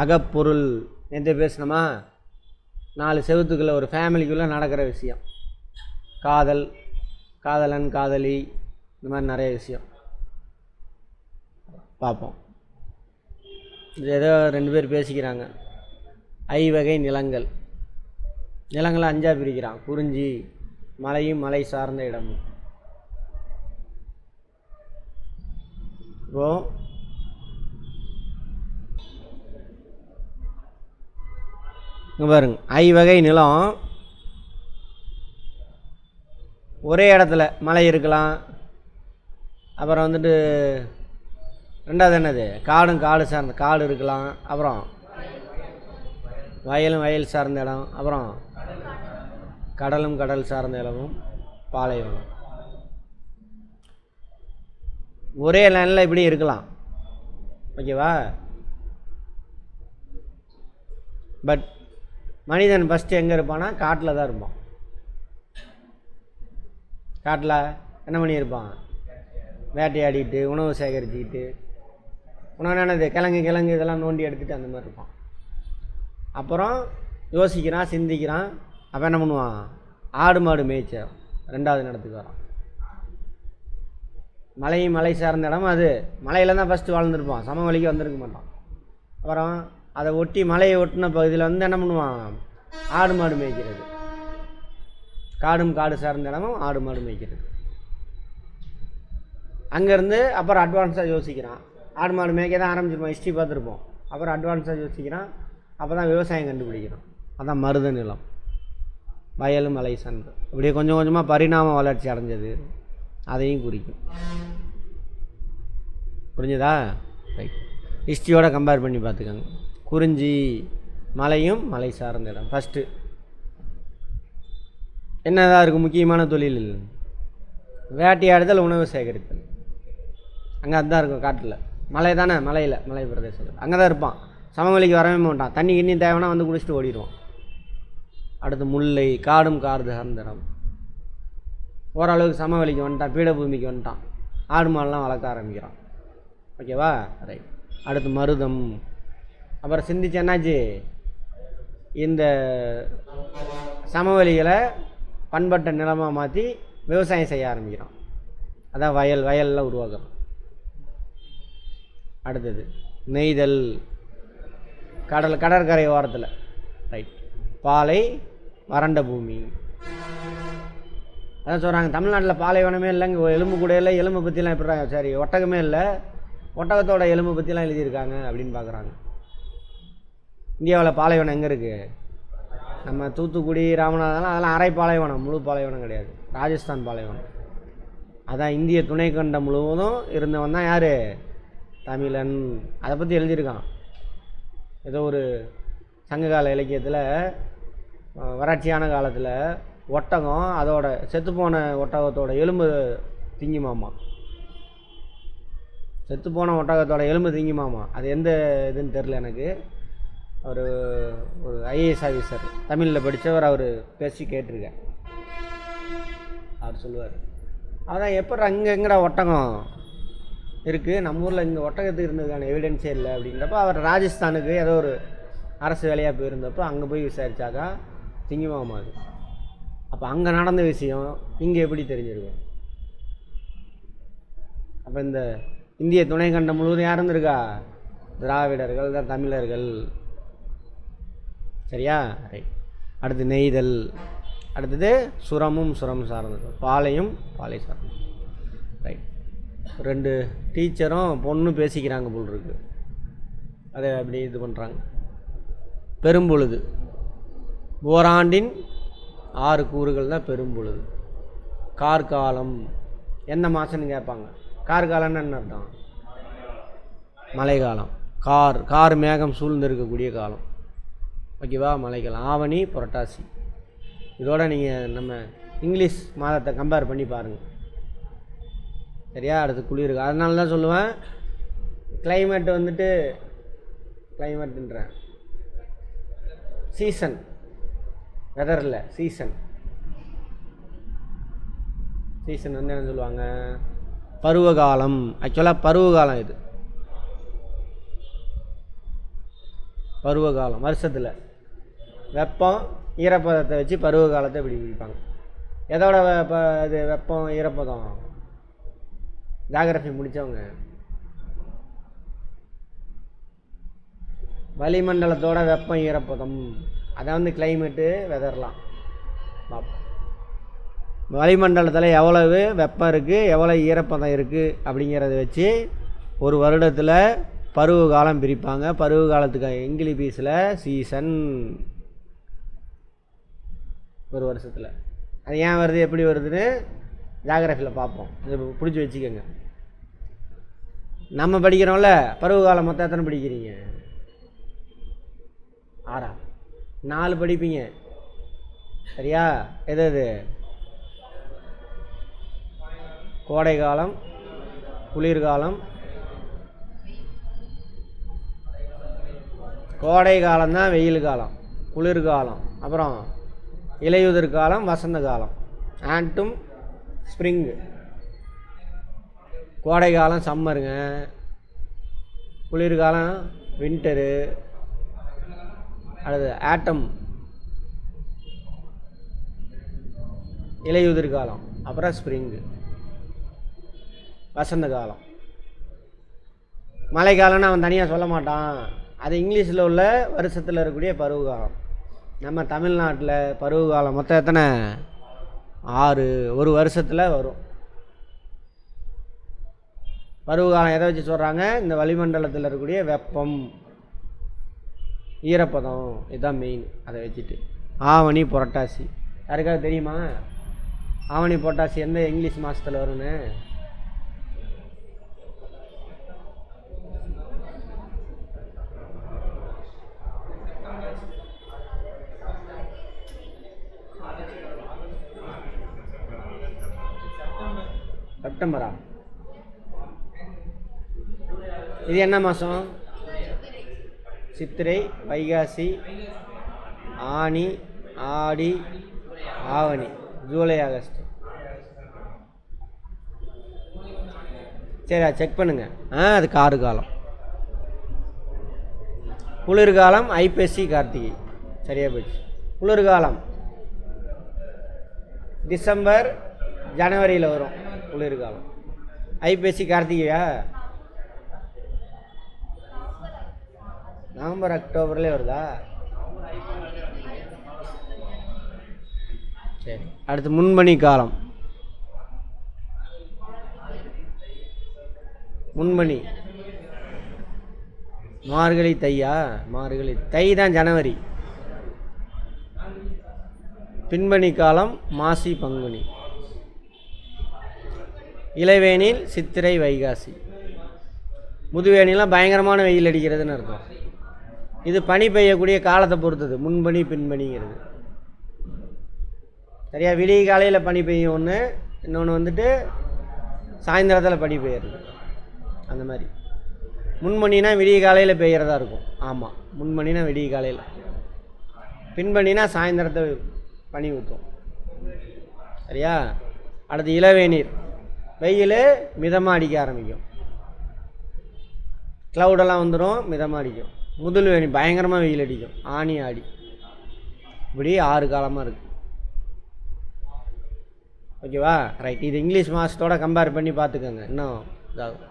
அகப்பொருள் நேற்று பேசினோமா? நாலு செவத்துக்குள்ளே ஒரு ஃபேமிலிக்குள்ளே நடக்கிற விஷயம். காதல் காதலன் காதலி இந்த மாதிரி நிறைய விஷயம். பார்ப்போம். இது ஏதோ ரெண்டு பேர் பேசிக்கிறாங்க. ஐவகை நிலங்கள். நிலங்களை அஞ்சாக பிரிக்கிறான். குறிஞ்சி மலையும் மலை சார்ந்த இடமும். இப்போது இங்கே பாருங்க. ஐவகை நிலம். ஒரே இடத்துல மலை இருக்கலாம். அப்புறம் வந்துட்டு ரெண்டாவது என்னது? காடும் காடு சார்ந்த காடு இருக்கலாம். அப்புறம் வயலும் வயல் சார்ந்த இடம். அப்புறம் கடலும் கடல் சார்ந்த இடமும் பாலைவனம். ஒரே லைனில் இப்படி இருக்கலாம். ஓகேவா பட் மனிதன் ஃபஸ்ட்டு எங்கே இருப்பான்னா காட்டில் தான் இருப்பான். காட்டில் என்ன பண்ணியிருப்பான்? வேட்டையாடிட்டு உணவு சேகரிச்சுக்கிட்டு உணவு என்னது கிழங்கு கிழங்கு இதெல்லாம் நோண்டி எடுத்துகிட்டு அந்த மாதிரி இருப்பான். அப்புறம் யோசிக்கிறான் சிந்திக்கிறான். அப்போ என்ன பண்ணுவான்? ஆடு மாடு மேய்ச்ச ரெண்டாவது இடத்துக்கு வரான். மலையும் மலை சார்ந்த இடம் அது. மலையில் தான் ஃபஸ்ட்டு வாழ்ந்துருப்பான். சமவெளிக்கு வந்திருக்க மாட்டான். அப்புறம் அதை ஒட்டி மலையை ஒட்டின பகுதியில் வந்து என்ன பண்ணுவான்? ஆடு மாடு மேய்க்கிறது. காடும் காடு சார்ந்த இடமும் ஆடு மாடு மேய்க்கிறது. அங்கேருந்து அப்புறம் அட்வான்ஸாக யோசிக்கிறான். ஆடு மாடு மேய்க்க தான் ஆரம்பிச்சிருப்போம் ஹிஸ்ட்ரி பார்த்துருப்போம். அப்புறம் அட்வான்ஸாக யோசிக்கிறான். அப்போ தான் விவசாயம் கண்டுபிடிக்கிறோம். அதான் மருத நிலம். வயலும் மலை சார்ந்து. இப்படியே கொஞ்சம் கொஞ்சமாக பரிணாம வளர்ச்சி அடைஞ்சது. அதையும் குறிக்கும். புரிஞ்சுதா? ரைட் ஹிஸ்ட்ரியோட கம்பேர் பண்ணி பார்த்துக்கோங்க. குறிஞ்சி மலையும் மலை சார்ந்த இடம். ஃபஸ்ட்டு என்னதான் இருக்குது முக்கியமான தொழில்? வேட்டையாடுதல் உணவு சேகரித்தல். அங்கே அதுதான் இருக்கும் காட்டில். மலை தானே? மலையில் மலை பிரதேசத்தில். அங்கே தான் இருப்பான். சமவெளிக்கு வரவே மாட்டான். தண்ணி கிண்ணி தேவைன்னா வந்து குடிச்சிட்டு ஓடிடுவான். அடுத்து முல்லை காடும் காடு சார்ந்த இடம். ஓரளவுக்கு சமவெளிக்கு வந்துட்டான் பீடபூமிக்கு வந்துட்டான். ஆடு மாடெலாம் வளர்க்க ஆரம்பிக்கிறான். ஓகேவா ரைட் அடுத்து மருதம். அப்புறம் சிந்திச்சு என்னாச்சு? இந்த சமவெளிகளை பண்பட்ட நிலமாக மாற்றி விவசாயம் செய்ய ஆரம்பிக்கிறோம் அதான் வயல் வயலில் உருவாக்குறோம் அடுத்தது நெய்தல் கடல் கடற்கரை ஓரத்தில். ரைட் பாலை வறண்ட பூமி. அதான் சொல்கிறாங்க தமிழ்நாட்டில் பாலைவனமே இல்லைங்க எலும்பு கூட இல்லை எலும்பு பற்றிலாம் எப்படி சரி ஒட்டகமே இல்லை. ஒட்டகத்தோட எலும்பு பற்றிலாம் எழுதியிருக்காங்க அப்படின்னு பார்க்குறாங்க. இந்தியாவில் பாலைவனம் எங்கே இருக்குது நம்ம தூத்துக்குடி ராமநாதெல்லாம் அதெல்லாம் அரை பாலைவனம் முழு பாலைவனம் கிடையாது. ராஜஸ்தான் பாலைவனம். அதான் இந்திய துணைக்கண்டம் முழுவதும் இருந்தவன் தான் யார்? தமிழன். அதை பற்றி எழுதியிருக்கான். ஏதோ ஒரு சங்ககால இலக்கியத்தில் வறட்சியான காலத்தில் ஒட்டகம் அதோட செத்துப்போன ஒட்டகத்தோட எலும்பு திங்குமாமா. செத்துப்போன ஒட்டகத்தோட எலும்பு திங்குமாமா. அது எந்த இதுன்னு தெரில எனக்கு. ஒரு ஒரு ஐஏஎஸ் ஆஃபீஸர் தமிழில் படித்தவர் அவர் பேசி கேட்டிருக்கேன். அவர் சொல்லுவார். அதான் எப்போ அங்கே எங்கடா ஒட்டகம் இருக்குது நம்ம ஊரில் இங்கே ஒட்டகத்துக்கு இருந்ததுக்கான எவிடென்ஸே இல்லை அப்படிங்கிறப்ப அவர் ராஜஸ்தானுக்கு ஏதோ ஒரு அரசு வேலையாக போயிருந்தப்போ அங்கே போய் விசாரிச்சாக்கா திங்குமாமா அது. அப்போ அங்கே நடந்த விஷயம் இங்கே எப்படி தெரிஞ்சிருக்கும்? அப்போ இந்த இந்திய துணைக்கண்டம் முழுவதும் யார் இருந்திருக்கா? திராவிடர்கள் தான் தமிழர்கள். சரியா? ரைட் அடுத்து நெய்தல். அடுத்தது சுரமும் சுரம் சார்ந்தது. பாலையும் பாலை சார்ந்தது. ரைட் ரெண்டு டீச்சரும் பொண்ணும் பேசிக்கிறாங்க போல் இருக்கு. அதை அப்படி இது பண்ணுறாங்க பெரும்பொழுது. ஓராண்டின் ஆறு கூறுகள் தான் பெரும்பொழுது. கார்காலம். எந்த மாதம்னு கேட்பாங்க. கார்காலம்னு என்ன அர்த்தம்? மழைக்காலம். கார் கார் மேகம் சூழ்ந்து இருக்கக்கூடிய காலம். ஓகேவா மலைகள் ஆவணி புரட்டாசி. இதோட நீங்கள் நம்ம இங்கிலீஷ் மாதத்தை கம்பேர் பண்ணி பாருங்கள் சரியா? அடுத்து குளிர் அதனால தான் சொல்லுவேன் கிளைமேட் வந்துட்டு கிளைமேட்டுன்றேன் சீசன் வெதரில் சீசன் சீசன் வந்து என்ன சொல்லுவாங்க? பருவகாலம். ஆக்சுவலாக பருவகாலம் இது. பருவகாலம் வருஷத்தில். வெப்பம் ஈரப்பதத்தை வச்சு பருவ காலத்தை இப்படி பிடிப்பாங்க எதோட வெப்ப இது வெப்பம் ஈரப்பதம்? ஜாகிரபி முடித்தவங்க வளிமண்டலத்தோட வெப்பம் ஈரப்பதம். அதை வந்து கிளைமேட்டு வெதர்லாம் வளிமண்டலத்தில் எவ்வளவு வெப்பம் இருக்குது எவ்வளோ ஈரப்பதம் இருக்குது அப்படிங்கிறத வச்சு ஒரு வருடத்தில் பருவ காலம் பிரிப்பாங்க. பருவ காலத்துக்கு இங்கிலீஷில் சீசன் ஒரு வருஷத்தில். அது ஏன் வருது எப்படி வருதுன்னு ஜாகிரஃபியில் பார்ப்போம். இது பிடிச்சி வச்சுக்கோங்க. நம்ம படிக்கிறோம்ல பருவ காலம் மொத்தம் எத்தனை படிக்கிறீங்க? ஆறா? நாலு படிப்பீங்க. சரியா? எது எது கோடை காலம் குளிர்காலம் கோடை காலம் தான் வெயில் காலம் குளிர்காலம் அப்புறம் இலையுதிர் காலம் வசந்த காலம். ஆண்ட்டும் ஸ்ப்ரிங்கு கோடை காலம் சம்மருங்க குளிர்காலம் வின்டரு அல்லது ஆட்டம் இலையுதிர் காலம் அப்புறம் ஸ்ப்ரிங்கு வசந்த காலம். மழைக்காலம்னு அவன் தனியாக சொல்ல மாட்டான். அது இங்கிலீஷில் உள்ள வருஷத்தில் இருக்கக்கூடிய பருவகாலம். நம்ம தமிழ்நாட்டில் பருவகாலம் மொத்தம் எத்தனை? ஆறு. ஒரு வருஷத்தில் வரும். பருவகாலம் எதை வச்சு சொல்கிறாங்க இந்த வளிமண்டலத்தில் இருக்கக்கூடிய வெப்பம் ஈரப்பதம் இதுதான் மெயின் அதை வச்சுட்டு. ஆவணி புரட்டாசி. யாருக்காவது தெரியுமா? ஆவணி புரட்டாசி எந்த இங்கிலீஷ் மாதத்தில் வரும்னு? செப்டம்பரா? இது என்ன மாதம் சித்திரை வைகாசி ஆனி ஆடி ஆவணி ஜூலை ஆகஸ்ட். சரி செக் பண்ணுங்க. ஆ அது ஆறு காலம். குளிர்காலம் ஐப்பசி கார்த்திகை. சரியா போயிடுச்சு. குளிர்காலம். டிசம்பர் ஜனவரியில் வரும். குளிர்காலம் ஐப்பசி கார்த்திகையா? நவம்பர் அக்டோபர்லேயே வருதா? சரி அடுத்து முன்மணி காலம். முன்மணி. மார்கழி தையா? மார்கழி தை தான் ஜனவரி. பின்மணி காலம் மாசி பங்குனி. இளவேனில் சித்திரை வைகாசி. முதுவேனிலாம் பயங்கரமான வெயில் அடிக்கிறதுன்னு அர்த்தம். இது பனி பெய்யக்கூடிய காலத்தை பொறுத்தது. முன்பனி பின்பனிங்கிறது. சரியா? விடிய காலையில் பனி பெய்யும் ஒன்று இன்னொன்று வந்துட்டு சாயந்தரத்தில் பனி பெய்யுறது. அந்த மாதிரி. முன்மணினா விடிய காலையில் பெய்கிறதா இருக்கும். ஆமாம் முன்மணினா விடிய காலையில். பின்பணினா சாயந்தரத்தை பனி ஊற்றும் சரியா? அடுத்து இளவேநீர் வெயில் மிதமாக அடிக்க ஆரம்பிக்கும். க்ளவுடெல்லாம் வந்துடும் மிதமாக அடிக்கும். முதல் வேணி பயங்கரமாக வெயில் அடிக்கும். ஆணி ஆடி. இப்படி ஆறு காலமாக இருக்குது ஓகேவா? ரைட் இது இங்கிலீஷ் மாதத்தோட கம்பேர் பண்ணி பார்த்துக்கோங்க. இன்னும் இதாகும்.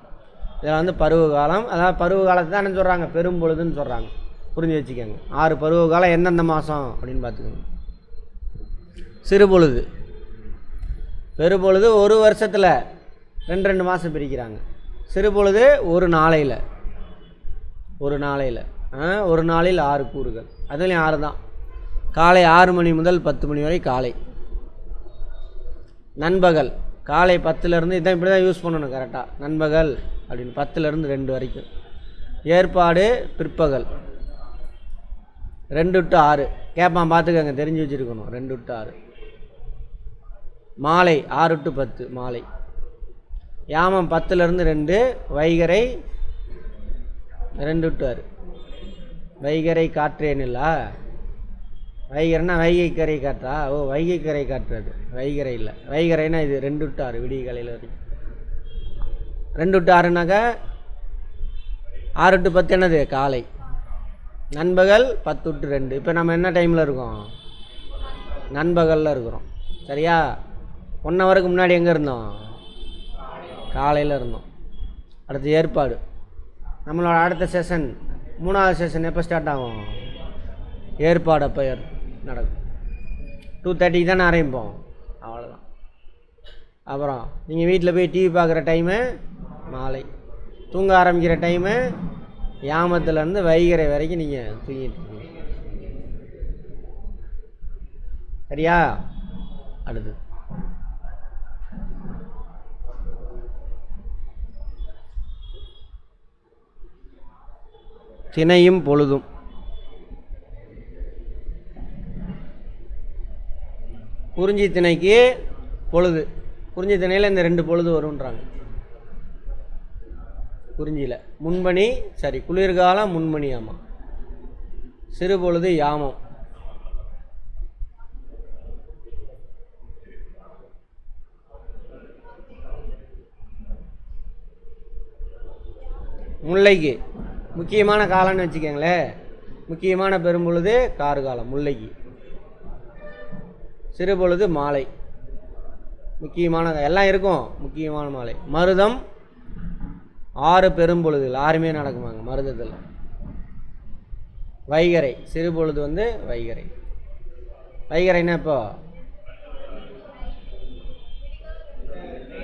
இதில் வந்து பருவ காலம். அதாவது பருவ காலத்தை தான் என்ன சொல்கிறாங்க பெரும்பொழுதுன்னு சொல்கிறாங்க புரிஞ்சு வச்சுக்கோங்க. ஆறு பருவ காலம் எந்தெந்த மாதம் அப்படின்னு பார்த்துக்கோங்க. சிறுபொழுது பெரும்பொழுது ஒரு வருஷத்தில் ரெண்டு ரெண்டு மாதம் பிரிக்கிறாங்க. சிறுபொழுது ஒரு நாளையில். ஒரு நாளையில். ஒரு நாளில் ஆறு கூறுகள். அதுலேயும் ஆறு தான். காலை ஆறு மணி முதல் பத்து மணி வரை காலை. நண்பகல். காலை பத்துலேருந்து இதான் இப்படி தான் யூஸ் பண்ணணும் கரெக்டாக நண்பகல் அப்படின்னு பத்துலேருந்து ரெண்டு வரைக்கும். ஏற்பாடு பிற்பகல். ரெண்டு டு ஆறு. கேட்பான் பார்த்துக்கங்க தெரிஞ்சு வச்சுருக்கணும். ரெண்டு டு ஆறு. மாலை ஆறு டு பத்து மாலை. யாமம் பத்துலேருந்து ரெண்டு வைகரை ரெண்டு விட்டுவார் வைகரை காற்றேனில்லா? வைகரைனா வைகை கரை காற்றா? ஓ வைகை கரை காற்றுறது வைகரை இல்லை. வைகரைனா இது ரெண்டு டு ஆறு விடிய காலையில் வரைக்கும். ரெண்டு விட்டு ஆறுனாக்கா ஆறு டு பத்து என்னது? காலை. நண்பகல் பத்து விட்டு ரெண்டு. இப்போ நம்ம என்ன டைமில் இருக்கோம்? நண்பகலில் இருக்கிறோம். சரியா? ஒன் ஹவருக்கு முன்னாடி எங்கே இருந்தோம்? காலையில் இருந்தோம். அடுத்து ஏற்பாடு. நம்மளோட அடுத்த செஷன் மூணாவது செஷன் எப்போ ஸ்டார்ட் ஆகும்? ஏற்பாடு அப்போ ஏற் நடக்கும். டூ தேர்ட்டிக்கு தானே ஆரம்பிப்போம் அவ்வளோதான் அப்புறம் நீங்கள் வீட்டில் போய் டிவி பார்க்குற டைமு மாலை. தூங்க ஆரம்பிக்கிற டைமு யாமத்துலேருந்து வைகரை வரைக்கும் நீங்கள் தூங்கிட்டு இருக்கீங்க. சரியா? அடுத்து. தினையும் பொழுதும். குறிஞ்சி திணைக்கு பொழுது. குறிஞ்சி திணையில் இந்த ரெண்டு பொழுது வரும்ன்றாங்க. குறிஞ்சியில். முன்பணி சரி குளிர்காலம் முன்மணி ஆமாம் சிறு பொழுது யாமம். முல்லைக்கு. முக்கியமான காலம்னு வச்சுக்கோங்களேன் முக்கியமான பெரும்பொழுது கார் காலம் முல்லைக்கு. சிறு பொழுது மாலை. முக்கியமான எல்லாம் இருக்கும். முக்கியமான மாலை. மருதம் ஆறு பெரும்பொழுதுகள். ஆறுமே நடக்குமாங்க மருதத்தில். வைகரை. சிறு பொழுது வந்து வைகரை. வைகரைன்னா இப்போ?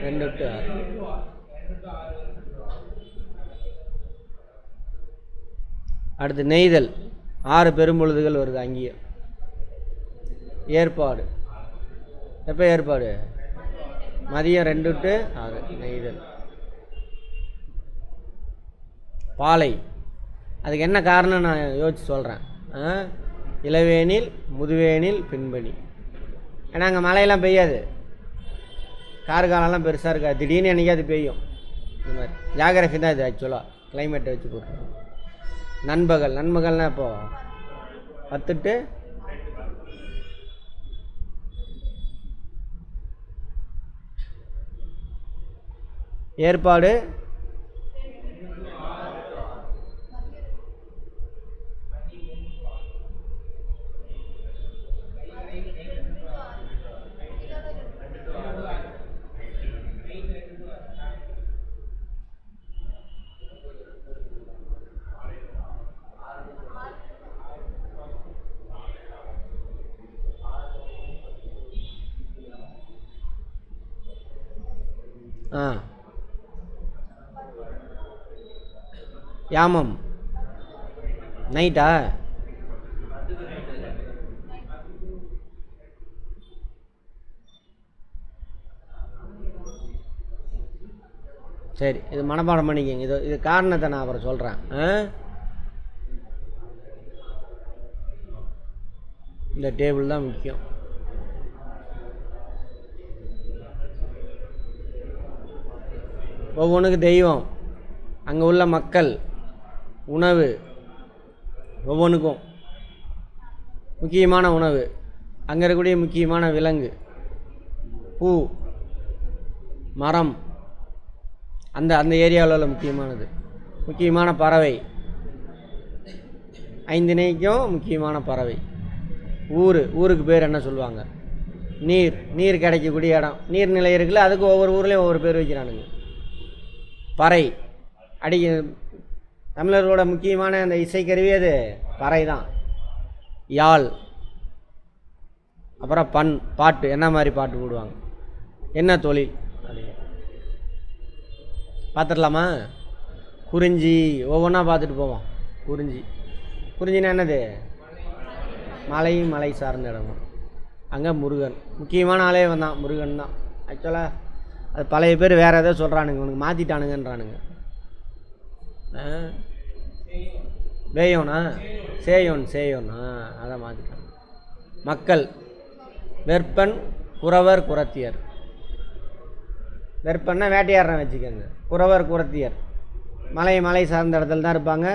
ரெண்டு டு ஆறு. அடுத்து நெய்தல். ஆறு பெரும்பொழுதுகள் வருது அங்கேயே. ஏற்பாடு. எப்போ ஏற்பாடு? மதியம் ரெண்டு டு ஆறு நெய்தல். பாலை. அதுக்கு என்ன காரணம் நான் யோசிச்சு சொல்கிறேன் இளவேனில் முதுவேனில் பின்பணி ஏன்னா அங்கே மழையெல்லாம் பெய்யாது. கார்காலம்லாம் பெருசாக இருக்காது. திடீர்னு என்னைக்காவது பெய்யும். இந்த மாதிரி. ஜாகிரஃபி தான் இது ஆக்சுவலாக கிளைமேட்டை வச்சு போட்டுருக்கோம் நண்பகல் நண்பகல்னா இப்போ பத்துட்டு ஏற்பாடு ஆ. யாமம். நைட்டா? சரி இது மனப்பாடம் பண்ணிக்கங்க. இது இது காரணத்தை நான் அப்புறம் சொல்கிறேன் ஆ? இந்த டேபிள் தான் முக்கியம். ஒவ்வொன்றுக்கு தெய்வம். அங்கே உள்ள மக்கள் உணவு ஒவ்வொன்றுக்கும் முக்கியமான உணவு. அங்கே இருக்கக்கூடிய முக்கியமான விலங்கு பூ மரம் அந்த அந்த ஏரியாவில் உள்ள முக்கியமானது. முக்கியமான பறவை. ஐந்தினைக்கும் முக்கியமான பறவை. ஊர் ஊருக்கு பேர் என்ன சொல்லுவாங்க? நீர் நீர் கிடைக்கக்கூடிய இடம். நீர்நிலை இருக்குல்ல அதுக்கு ஒவ்வொரு ஊர்லேயும் ஒவ்வொரு பேர் வைக்கிறானுங்க. பறை. அடி தமிழர்களோட முக்கியமான அந்த இசைக்கருவி அது பறை தான் யாழ். அப்புறம் பண் பாட்டு என்ன மாதிரி பாட்டு போடுவாங்க? என்ன தொழில்? பார்த்துடலாமா குறிஞ்சி ஒவ்வொன்றா பார்த்துட்டு போவோம். குறிஞ்சி. குறிஞ்சினா என்னது? மலையும் மலை சார்ந்த இடம்? அங்கே முருகன். முக்கியமான ஆளே வந்தான் முருகன் தான் ஆக்சுவலாக அது பழைய பேர் வேறு ஏதோ சொல்கிறானுங்க உனக்கு மாற்றிட்டானுங்கன்றானுங்க வேயோனா சேயோன் சேயோனா. அதை மாற்றிட்டாங்க மக்கள் வெற்பன் குறவர் குரத்தியர் வெற்பன்னா வேட்டையாடுறேன் வச்சுக்கோங்க. குறவர் குரத்தியர் மலை மலை சார்ந்த இடத்துல தான் இருப்பாங்க.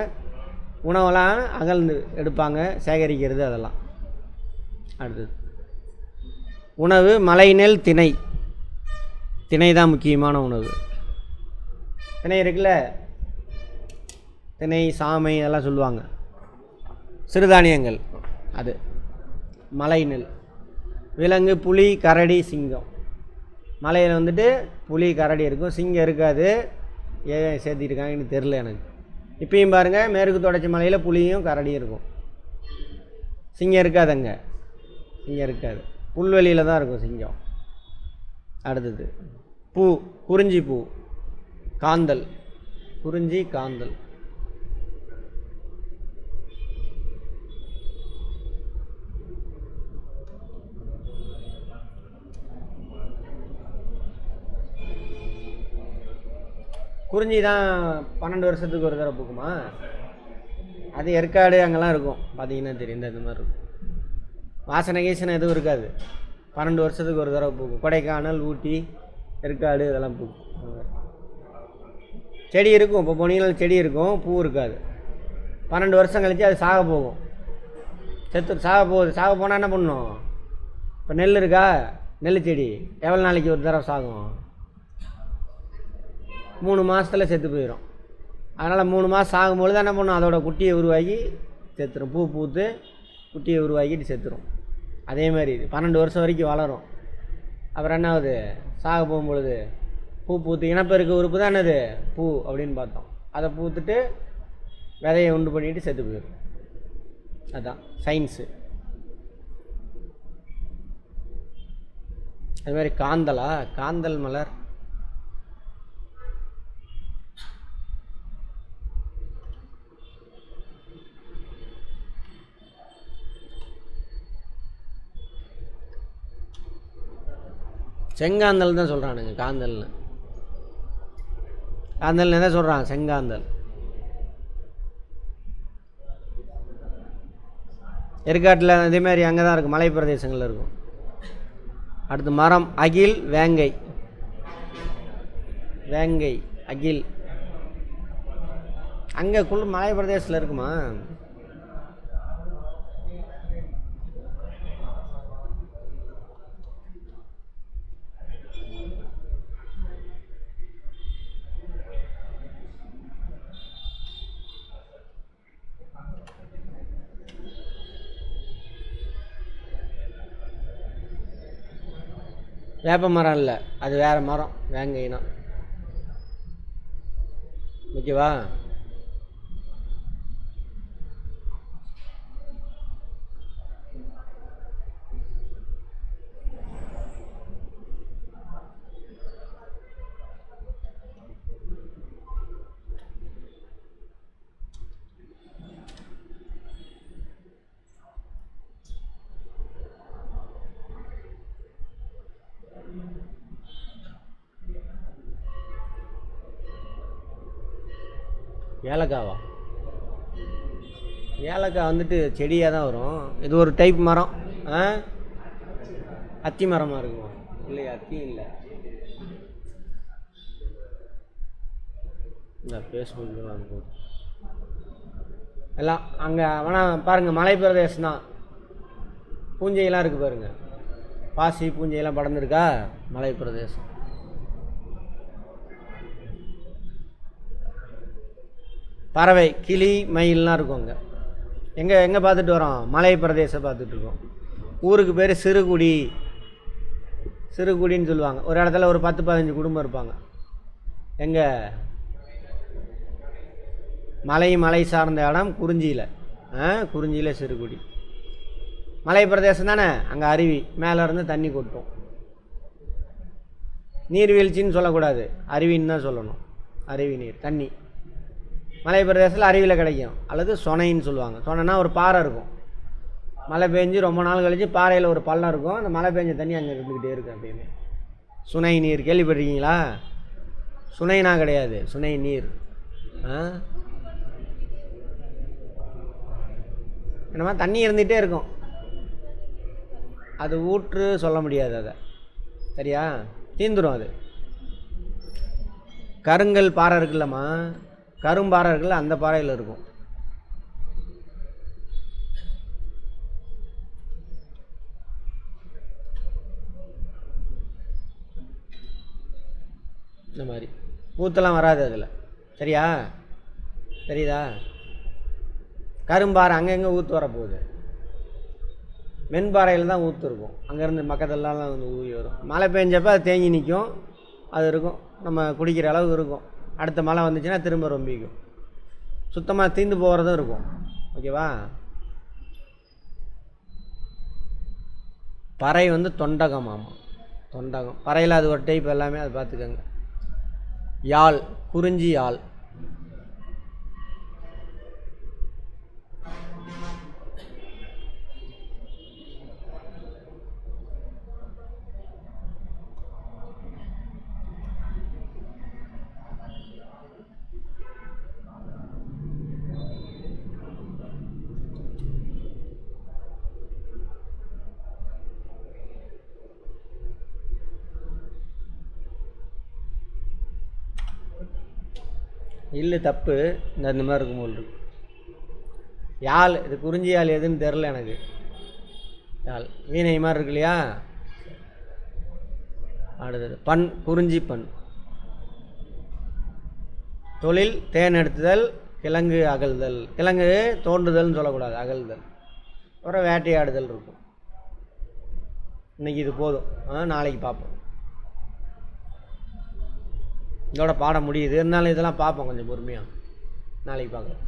உணவெல்லாம் அகழ்ந்து எடுப்பாங்க சேகரிக்கிறது அதெல்லாம். அடுத்தது. உணவு மலைநெல் திணை. திணை தான் முக்கியமான உணவு. திணை இருக்குல்ல? திணை சாமை இதெல்லாம் சொல்லுவாங்க. சிறுதானியங்கள் அது. மலை நெல் விலங்கு புலி கரடி சிங்கம். மலையில் வந்துட்டு புலி கரடி இருக்கும். சிங்கம் இருக்காது. ஏன் சேர்த்திருக்காங்கன்னு தெரில எனக்கு. இப்பயும் பாருங்கள் மேற்கு தொடர்ச்சி மலையில் புலியும் கரடியும் இருக்கும். சிங்கம் இருக்காது அங்கே. சிங்கம் இருக்காது. புல்வெளியில் தான் இருக்கும் சிங்கம். அடுத்தது. பூ குறிஞ்சி பூ. காந்தல். குறிஞ்சி காந்தல். குறிஞ்சி தான் பன்னெண்டு வருஷத்துக்கு ஒரு தடவை பூக்குமா? அது ஏற்காடு அங்கெல்லாம் இருக்கும். பார்த்தீங்கன்னா தெரியும். இந்த மாதிரி இருக்கும். வாசனை கீசனை எதுவும் இருக்காது. பன்னெண்டு வருஷத்துக்கு ஒரு தடவை பூக்கும். கொடைக்கானல் ஊட்டி ஏற்காடு இதெல்லாம் பூ செடி இருக்கும். இப்போ போனீங்கன்னா செடி இருக்கும். பூ இருக்காது. பன்னெண்டு வருஷம் கழித்து அது சாக போகும். செத்து சாக போகுது. சாக போனால் என்ன பண்ணும்? இப்போ நெல் இருக்கா? நெல் செடி. எவ்வளோ நாளைக்கு ஒரு தடவை சாகும்? மூணு மாதத்துல செத்து போயிடும் அதனால் மூணு மாதம் ஆகும்பொழுது என்ன பண்ணும்? அதோட குட்டியை உருவாக்கி செத்துரும். பூ பூத்து குட்டியை உருவாக்கிட்டு செத்துரும். அதே மாதிரி இது. பன்னெண்டு வருஷம் வரைக்கும் வளரும். அப்புறம் என்ன ஆகுது சாக போகும்பொழுது பூ பூத்து இனப்பெருக்க உறுப்பு தான் என்னது? பூ அப்படின்னு பார்த்தோம். அதை பூத்துட்டு விதையை உண்டு பண்ணிட்டு செத்து போயிடும் அதுதான் சயின்ஸு அது மாதிரி காந்தலா? காந்தல் மலர். செங்காந்தல் தான் சொல்கிறானுங்க காந்தல்னு. காந்தல்னு தான் சொல்கிறான் செங்காந்தல். ஏற்காட்டில் இதேமாரி அங்கே தான் இருக்கும் மலை பிரதேசங்களில் இருக்கும். அடுத்து மரம் அகில் வேங்கை. வேங்கை அகில். அங்கே குள் மலை பிரதேசத்தில் இருக்குமா? வேப்ப மரம் இல்லை. அது வேறு மரம். வேங்கைனா ஓகேவா? ஏலக்காவா? ஏலக்காய் வந்துட்டு செடியாக தான் வரும். இது ஒரு டைப் மரம். ஆ? அத்தி மரமாக இருக்குமா. இல்லையா அத்தி இல்லை. இந்த ஃபேஸ்புக்கில் வாங்க எல்லாம் அங்கே வேணால் பாருங்கள் மலை பிரதேசம் தான் பூஞ்சையெல்லாம் இருக்குது பாருங்கள் பாசி பூஞ்சையெல்லாம் படர்ந்துருக்கா? மலை பிரதேசம் பறவை கிளி மயில்லாம் இருக்கும் அங்கே. எங்கே எங்கே பார்த்துட்டு வரோம்? மலை பிரதேசம் பார்த்துட்ருக்கோம் ஊருக்கு பேர் சிறுகுடி. சிறுகுடின்னு சொல்லுவாங்க. ஒரு இடத்துல ஒரு பத்து பதினஞ்சு குடும்பம் இருப்பாங்க. எங்கே? மலை மலை சார்ந்த இடம் குறிஞ்சியில். ஆ குறிஞ்சியில் சிறுகுடி. மலை பிரதேசம் தானே? அங்கே அருவி. மேலே இருந்து தண்ணி கொட்டும். நீர்வீழ்ச்சின்னு சொல்லக்கூடாது. அருவின்னு தான் சொல்லணும். அருவி நீர் தண்ணி. மலை பிரதேசத்தில் அருவியில் கிடைக்கும். அல்லது சொனைன்னு சொல்லுவாங்க. சொனைனா ஒரு பாறை இருக்கும். மழை பெஞ்சு ரொம்ப நாள் கழிச்சு பாறையில் ஒரு பள்ளம் இருக்கும். அந்த மழை பெஞ்ச தண்ணி அங்கே இருந்துக்கிட்டே இருக்கும் எப்பயுமே சுனை நீர் கேள்விப்பட்டிருக்கீங்களா? சுனைனா கிடையாது. சுனை நீர். என்னமா தண்ணி இருந்துகிட்டே இருக்கும். அது ஊற்று சொல்ல முடியாது அதை. சரியா? தீந்துடும் அது. கருங்கல் பாறை இருக்குல்லம்மா. கரும்பாறை இருக்குல்ல அந்த பாறையில் இருக்கும். இந்த மாதிரி. பூத்தெல்லாம் வராது அதில். சரியா? தெரியுதா? கரும்பாறை அங்கங்கே ஊற்று வரப்போகுது. மென்பாறையில் தான் ஊற்று இருக்கும் அங்கேருந்து பக்கத்துலலாம் வந்து ஊறி வரும். மழை பெஞ்சப்போ அது தேங்கி நிற்கும் அது இருக்கும். நம்ம குடிக்கிற அளவுக்கு இருக்கும். அடுத்த மழை வந்துச்சுன்னா திரும்ப ரொம்பிக்கும். சுத்தமாக தீந்து போகிறதும் இருக்கும். ஓகேவா? பறை வந்து தொண்டகம் ஆமாம் தொண்டகம். பறையில் அது ஒரு டைப் எல்லாமே அது பார்த்துக்கோங்க. யாழ் குறிஞ்சி யாழ். இல்லை தப்பு. இந்த இந்த மாதிரி இருக்கும் போல் இருக்கு. யாழ் இது குறிஞ்சி யாழ் எதுன்னு தெரில எனக்கு. யாழ். வீணை மாதிரி இருக்கு இல்லையா? அடுத்தது பண் குறிஞ்சி பண். தொழில் தேன் எடுத்துதல் கிழங்கு அகழ்தல். கிழங்கு தோன்றுதல்னு சொல்லக்கூடாது அகழ்தல். அப்புறம் வேட்டையாடுதல் இருக்கும். இன்னைக்கு இது போதும். நாளைக்கு பார்ப்போம். இதோட பாடம் முடியுது. இருந்தாலும் இதெல்லாம் பார்ப்போம் கொஞ்சம் பொறுமையாக நாளைக்கு பார்க்குறேன்